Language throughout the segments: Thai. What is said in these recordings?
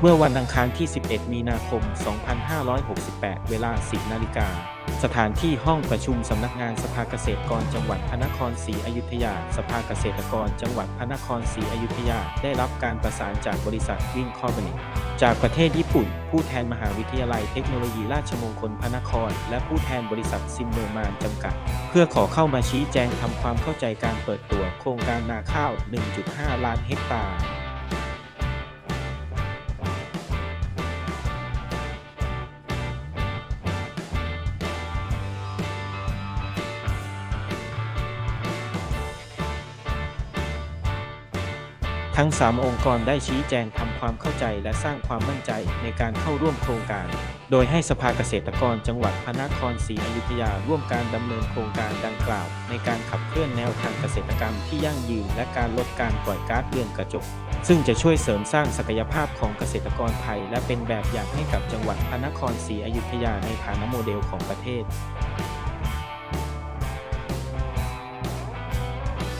เมื่อวันอังคารที่ 11 มีนาคม 2568 เวลา 10 นาฬิกา สถานที่ห้องประชุมสำนักงานสภาเกษตรกรจังหวัดพระนครศรีอยุธยา สภาเกษตรกรจังหวัดพระนครศรีอยุธยา ได้รับการประสานจากบริษัทวิ่งคอร์บนิจากประเทศญี่ปุ่น ผู้แทนมหาวิทยาลัยเทคโนโลยีราชมงคลพระนคร และผู้แทนบริษัทซิมเมอร์มานจำกัด เพื่อขอเข้ามาชี้แจงทำความเข้าใจการเปิดตัวโครงการนาข้าว 1.5 ล้านเฮกตาร์ ทั้ง 3 องค์กรได้ชี้แจงทำความเข้าใจและสร้างความมั่นใจในการเข้าร่วมโครงการ โดยให้สภาเกษตรกรจังหวัดพระนครศรีอยุธยาร่วมการดำเนินโครงการดังกล่าว ในการขับเคลื่อนแนวทางเกษตรกรรมที่ยั่งยืนและการลดการปล่อยก๊าซเรือนกระจก ซึ่งจะช่วยเสริมสร้างศักยภาพของเกษตรกรไทย และเป็นแบบอย่างให้กับจังหวัดพระนครศรีอยุธยาในฐานะโมเดลของประเทศ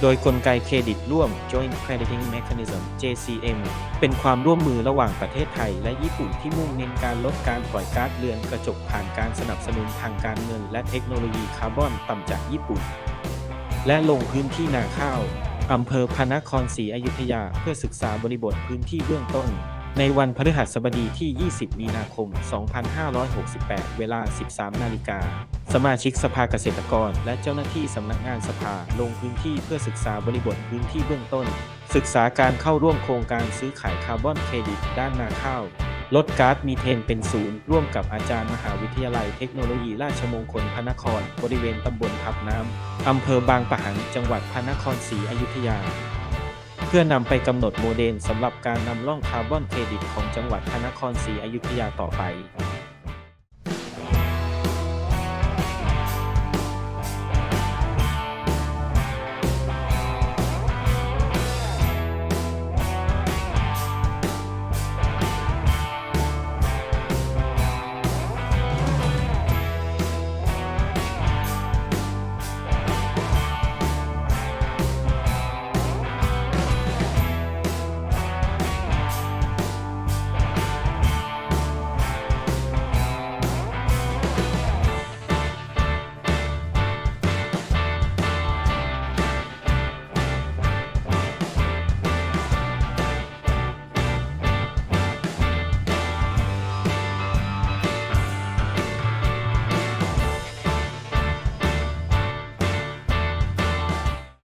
ดยกลไกเครดิตร่วม Joint Crediting Mechanism JCM เป็นความร่วมมือระหว่างประเทศไทย และญี่ปุ่นที่มุ่งเน้นการลดการปล่อยก๊าซเรือนกระจกผ่านการสนับสนุนทางการเงิน และเทคโนโลยีคาร์บอนต่ำจากญี่ปุ่น และลงพื้นที่นาข้าวอำเภอพระนครศรีอยุธยาเพื่อศึกษาบริบทพื้นที่เบื้องต้น ในวันพฤหัสบดีที่ 20 มีนาคม 2568 เวลา 13 นาฬิกา สมาชิกสภาเกษตรกร และเจ้าหน้าที่สำนักงานสภาลงพื้นที่เพื่อศึกษาบริบทพื้นที่เบื้องต้น ศึกษาการเข้าร่วมโครงการซื้อขายคาร์บอนเครดิต ด้านนาข้าว ลดก๊าซมีเทนเป็นศูนย์ ร่วมกับอาจารย์มหาวิทยาลัยเทคโนโลยีราชมงคลพระนคร บริเวณตำบลทับน้ำอำเภอบางปะหันจังหวัดพระนครศรีอยุธยา เพื่อนำไปกำหนดโมเดลสำหรับการนำร่องคาร์บอนเครดิตของจังหวัดพระนครศรีอยุธยาต่อไป